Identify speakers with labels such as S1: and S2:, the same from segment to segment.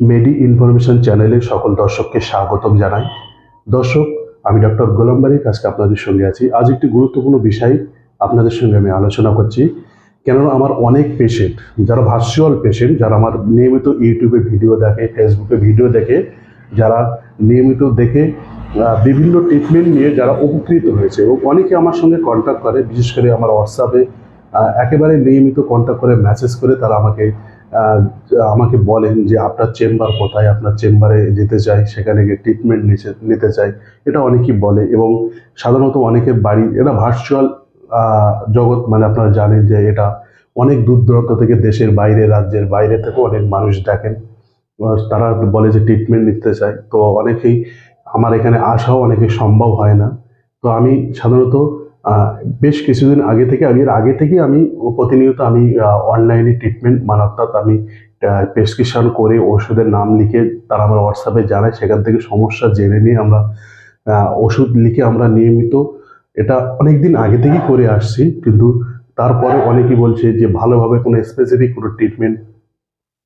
S1: মেডি ইনফরমেশন চ্যানেলে সকল দর্শককে স্বাগতম জানাই। দর্শক, আমি ডক্টর গোলামবাড়ির কাছে আপনাদের সঙ্গে আছি। আজ একটি গুরুত্বপূর্ণ বিষয় আপনাদের সঙ্গে আমি আলোচনা করছি। কেননা আমার অনেক পেশেন্ট যারা ভার্চুয়াল পেশেন্ট যারা আমার নিয়মিত ইউটিউবে ভিডিও দেখে, ফেসবুকে ভিডিও দেখে, যারা নিয়মিত দেখে বিভিন্ন ট্রিটমেন্ট নিয়ে যারা উপকৃত হয়েছে এবং অনেকে আমার সঙ্গে কন্ট্যাক্ট করে, বিশেষ করে আমার হোয়াটসঅ্যাপে একেবারে নিয়মিত কন্ট্যাক্ট করে মেসেজ করে তারা আমাকে আমাকে বলেন যে আপনার চেম্বার কোথায়, আপনার চেম্বারে যেতে চাই, সেখানে গিয়ে ট্রিটমেন্ট নিতে চাই। এটা অনেকেই বলে এবং সাধারণত অনেকের বাড়ি, এটা ভার্চুয়াল জগৎ মানে আপনারা জানেন যে এটা অনেক দূর দূরান্ত থেকে দেশের বাইরে, রাজ্যের বাইরে থেকেও অনেক মানুষ দেখেন। তারা বলে যে ট্রিটমেন্ট নিতে চায়। তো অনেকেই, আমার এখানে আসাও অনেকে সম্ভব হয় না। তো আমি সাধারণত বেশ কিছুদিন আগে থেকে আমি, এর আগে থেকে আমি প্রতিনিয়ত আমি অনলাইনে ট্রিটমেন্ট মানে অর্থাৎ আমি প্রেসক্রিপশন করে ওষুধের নাম লিখে তারা আমার হোয়াটসঅ্যাপে জানায়, সেখান থেকে সমস্যা জেনে নিয়ে আমরা ওষুধ লিখে আমরা নিয়মিত, এটা অনেক দিন আগে থেকেই করে আসছি, কিন্তু তারপরে অনেকেই বলছে যে ভালোভাবে কোনো স্পেসিফিক কোনো ট্রিটমেন্ট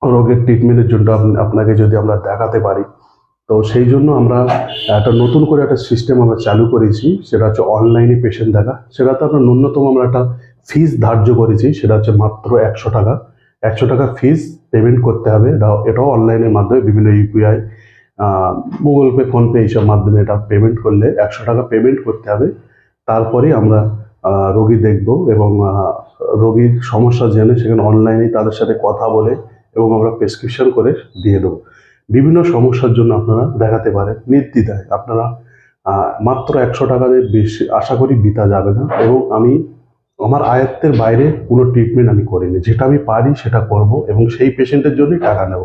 S1: রোগের ট্রিটমেন্টের জন্য আপ- আপনাকে যদি আমরা দেখাতে পারি। তো সেই জন্য আমরা একটা নতুন করে একটা সিস্টেম আমরা চালু করেছি, সেটা হচ্ছে অনলাইনে পেশেন্ট দেখা। সেটাতে আমরা ন্যূনতম আমরা একটা ফিস ধার্য করেছি, সেটা হচ্ছে মাত্র একশো টাকা। একশো টাকা ফিস পেমেন্ট করতে হবে, এটা, এটাও অনলাইনের মাধ্যমে বিভিন্ন ইউপিআই গুগল পে ফোনপে এইসব মাধ্যমে এটা পেমেন্ট করলে একশো টাকা পেমেন্ট করতে হবে। তারপরে আমরা রোগী দেখব এবং রোগীর সমস্যা জেনে সেখানে অনলাইনে তাদের সাথে কথা বলে এবং আমরা প্রেসক্রিপশন করে দিয়ে দেবো। বিভিন্ন সমস্যার জন্য আপনারা দেখাতে পারেন, নির্দ্বিধায়। আপনারা মাত্র একশো টাকার বেশি আশা করি বিতা যাবে না এবং আমি, আমার আয়ত্তের বাইরে কোনো ট্রিটমেন্ট আমি করিনি। যেটা আমি পারি সেটা করব এবং সেই পেশেন্টের জন্যই টাকা নেব।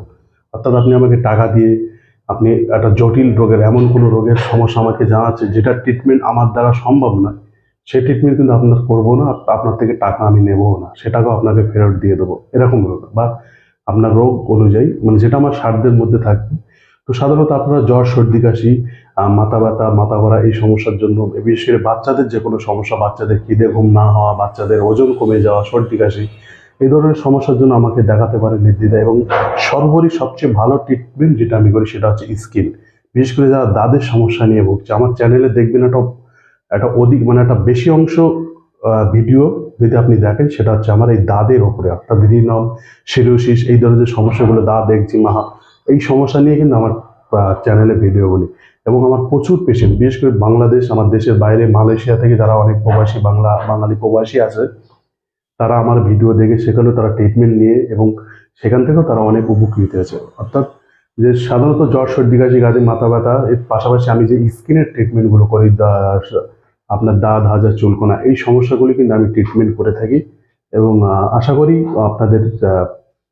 S1: অর্থাৎ আপনি আমাকে টাকা দিয়ে, আপনি একটা জটিল রোগের, এমন কোনো রোগের সমস্যা আমাকে জানাচ্ছে যেটা ট্রিটমেন্ট আমার দ্বারা সম্ভব নয় সেই ট্রিটমেন্ট কিন্তু আপনার করব না, আপনার থেকে টাকা আমি নেবও না, সেটাকেও আপনাকে ফেরত দিয়ে দেবো। এরকম রোগ বা আপনার রোগ অনুযায়ী মানে যেটা আমার সাধ্যের মধ্যে থাকবে। তো সাধারণত আপনারা জ্বর, সর্দি, কাশি মাথা ব্যথা, মাথা ঘোরা এই সমস্যার জন্য, বিশেষ করে বাচ্চাদের যে কোনো সমস্যা, বাচ্চাদের খিদে ঘুম না হওয়া, বাচ্চাদের ওজন কমে যাওয়া, সর্দি, কাশি, এই ধরনের সমস্যার জন্য আমাকে দেখাতে পারে নির্দ্বিধায় এবং সর্বোপরি সবচেয়ে ভালো ট্রিটমেন্ট যেটা আমি করি সেটা হচ্ছে স্কিন বিশেষ করে যারা দাঁতের সমস্যা নিয়ে ভুগছে, আমার চ্যানেলে দেখবেন একটা একটা অধিক মানে একটা বেশি অংশ ভিডিও যদি আপনি দেখেন, সেটা হচ্ছে আমার এই দাঁতের ওপরে, অর্থাৎ রিনম সিরোসিস, এই ধরনের সমস্যাগুলো দাঁত একজিমা এই সমস্যা নিয়ে কিন্তু আমার চ্যানেলে ভিডিওগুলি এবং আমার প্রচুর পেশেন্ট বিশেষ করে বাংলাদেশ, আমার দেশের বাইরে, মালয়েশিয়া থেকে যারা অনেক প্রবাসী, বাংলা, বাঙালি প্রবাসী আছে, তারা আমার ভিডিও দেখে সেখানেও তারা ট্রিটমেন্ট নিয়ে এবং সেখান থেকেও তারা অনেক উপকৃত হয়েছে। অর্থাৎ যে সাধারণত জ্বর, সর্দি, কাশি গাড়ি মাথা ব্যথা, এর পাশাপাশি আমি যে স্কিনের ট্রিটমেন্টগুলো করি আপনার দাঁত হাজার চুলকোনা এই সমস্যাগুলি কিন্তু আমি ট্রিটমেন্ট করে থাকি এবং আশা করি আপনাদের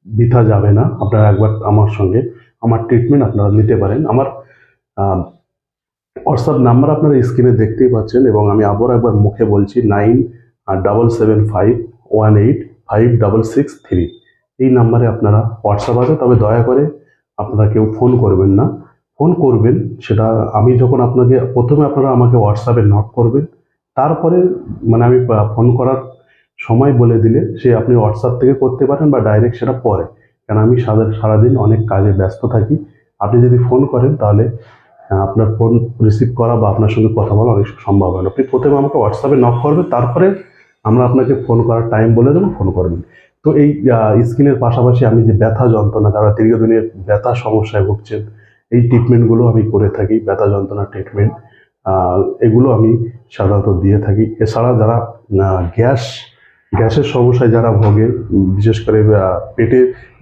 S1: বৃথা যাবে না। আপনারা একবার আমার সঙ্গে আমার ট্রিটমেন্ট আপনারা নিতে পারেন। আমার হোয়াটসঅ্যাপ নাম্বার আপনারা স্ক্রিনে দেখতেই পাচ্ছেন এবং আমি আবার একবার মুখে বলছি nine double seven five one eight five double six three এই নাম্বারে আপনারা হোয়াটসঅ্যাপ আছে, তবে দয়া করে আপনারা কেউ ফোন করবেন না। ফোন করবেন, সেটা আমি যখন আপনাকে, প্রথমে আপনারা আমাকে হোয়াটসঅ্যাপে নক করবেন, তারপরে মানে আমি ফোন করার সময় বলে দিলে সে আপনি হোয়াটসঅ্যাপ থেকে করতে পারেন বা ডাইরেক্ট সেটা পরে। কেন আমি সারা সারাদিন অনেক কাজে ব্যস্ত থাকি। আপনি যদি ফোন করেন তাহলে আপনার ফোন রিসিভ করা বা আপনার সঙ্গে কথা বলা অনেক সম্ভব হয় আপনি প্রথমে আমাকে হোয়াটসঅ্যাপে নক করবেন, তারপরে আমরা আপনাকে ফোন করার টাইম বলে দেবো, ফোন করবেন। তো এই স্কিনের পাশাপাশি আমি যে ব্যথা যন্ত্রণা, যারা দীর্ঘদিনের ব্যথা সমস্যায় ভুগছেন এই ট্রিটমেন্টগুলো আমি করে থাকি, ব্যথা যন্ত্রণা ট্রিটমেন্ট এগুলো আমি সাধারণত দিয়ে থাকি। এছাড়া যারা গ্যাস, গ্যাসের সমস্যায় যারা ভোগে, বিশেষ করে পেটে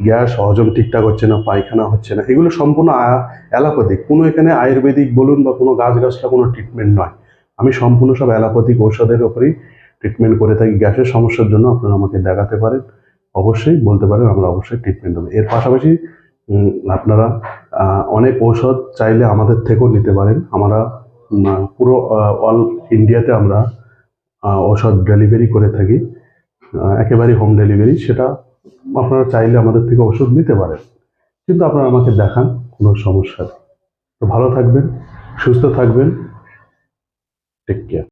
S1: গ্যাস, হজম ঠিকঠাক হচ্ছে না, পায়খানা হচ্ছে না, এগুলো সম্পূর্ণ অ্যালোপ্যাথিক। কোনো এখানে আয়ুর্বেদিক বলুন বা কোনো গাছ গাছটা কোনো ট্রিটমেন্ট নয়। আমি সম্পূর্ণ সব অ্যালোপ্যাথিক ঔষধের ওপরেই ট্রিটমেন্ট করে থাকি। গ্যাসের সমস্যার জন্য আপনারা আমাকে দেখাতে পারেন। অবশ্যই বলতে পারেন, আমরা অবশ্যই ট্রিটমেন্ট দেবো। এর পাশাপাশি আপনারা অনেক ঔষধ চাইলে আমাদের থেকেও নিতে পারেন। আমরা পুরো অল ইন্ডিয়াতে আমরা ঔষধ ডেলিভারি করে থাকি। একেবারে হোম ডেলিভারি সেটা আপনারা চাইলে আমাদের থেকে ওষুধ নিতে পারেন। কিন্তু আপনারা আমাকে দেখান, কোনো সমস্যা তো ভালো থাকবেন, সুস্থ থাকবেন। Take care